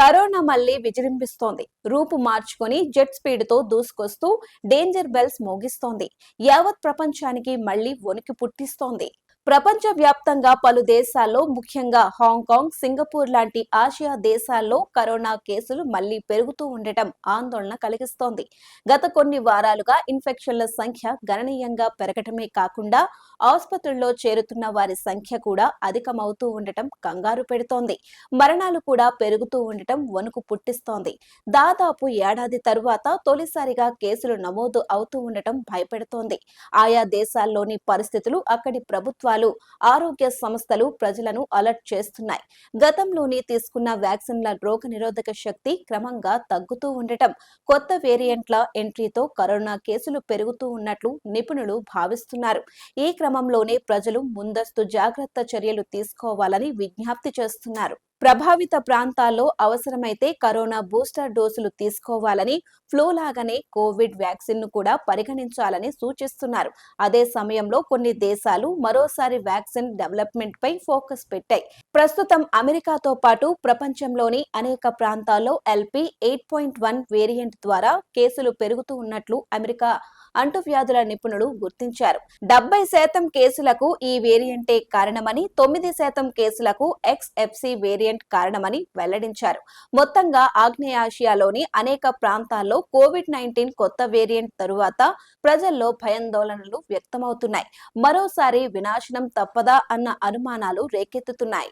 Corona మళ్ళీ విజృంభిస్తోంది. రూపు మార్చుకొని జెట్ స్పీడ్తో దూసుకొస్తూ డేంజర్ బెల్స్ మోగిస్తోంది. యావత్ ప్రపంచానికి మళ్ళీ వణికి పుట్టిస్తోంది. ప్రపంచ వ్యాప్తంగా పలు దేశాల్లో ముఖ్యంగా హాంకాంగ్ సింగపూర్ లాంటి ఆసియా దేశాల్లో కరోనా కేసులు మళ్ళీ పెరుగుతూ ఉండటం ఆందోళన కలిగిస్తోంది. గత కొన్ని వారాలుగా ఇన్ఫెక్షన్ల సంఖ్య గణనీయంగా పెరగటమే కాకుండా ఆసుపత్రుల్లో చేరుతున్న వారి సంఖ్య కూడా అధికమవుతూ ఉండటం కంగారు పెడుతోంది. మరణాలు కూడా పెరుగుతూ ఉండటం వణుకు పుట్టిస్తోంది. దాదాపు ఏడాది తరువాత తొలిసారిగా కేసులు నమోదు అవుతూ ఉండటం భయపెడుతోంది. ఆయా దేశాల్లోని పరిస్థితులు అక్కడి ప్రభుత్వాలు ఆరోగ్య సంస్థలు ప్రజలను అలర్ట్ చేస్తున్నాయి. గతంలోనే తీసుకున్న వ్యాక్సిన్ల రోగ నిరోధక శక్తి క్రమంగా తగ్గుతూ ఉండటం కొత్త వేరియంట్ల ఎంట్రీతో కరోనా కేసులు పెరుగుతూ ఉన్నట్లు నిపుణులు భావిస్తున్నారు. ఈ క్రమంలోనే ప్రజలు ముందస్తు జాగ్రత్త చర్యలు తీసుకోవాలని విజ్ఞప్తి చేస్తున్నారు. ప్రభావిత ప్రాంతాల్లో అవసరమైతే కరోనా బూస్టర్ డోసులు తీసుకోవాలని ఫ్లూ లాగానే కోవిడ్ వ్యాక్సిన్ను కూడా పరిగణించాలని సూచిస్తున్నారు. అదే సమయంలో కొన్ని దేశాలు మరోసారి వ్యాక్సిన్ డెవలప్మెంట్ పై ఫోకస్ పెట్టాయి. ప్రస్తుతం అమెరికాతో పాటు ప్రపంచంలోని అనేక ప్రాంతాల్లో LP eight point one variant ద్వారా కేసులు పెరుగుతూ ఉన్నట్లు అమెరికా అంటువ్యాధుల నిపుణులు గుర్తించారు. డెబ్బై శాతం కేసులకు ఈ వేరియంటే కారణమని తొమ్మిది శాతం కేసులకు ఎక్స్ఎఫ్సి వేరియంట్ వేరియంట్ కారణమని వెల్లడించారు. మొత్తంగా ఆగ్నేయాసియాలోని అనేక ప్రాంతాల్లో కోవిడ్ నైన్టీన్ కొత్త వేరియంట్ తరువాత ప్రజల్లో భయాందోళనలు వ్యక్తమవుతున్నాయి. మరోసారి వినాశనం తప్పదా అన్న అనుమానాలు రేకెత్తుతున్నాయి.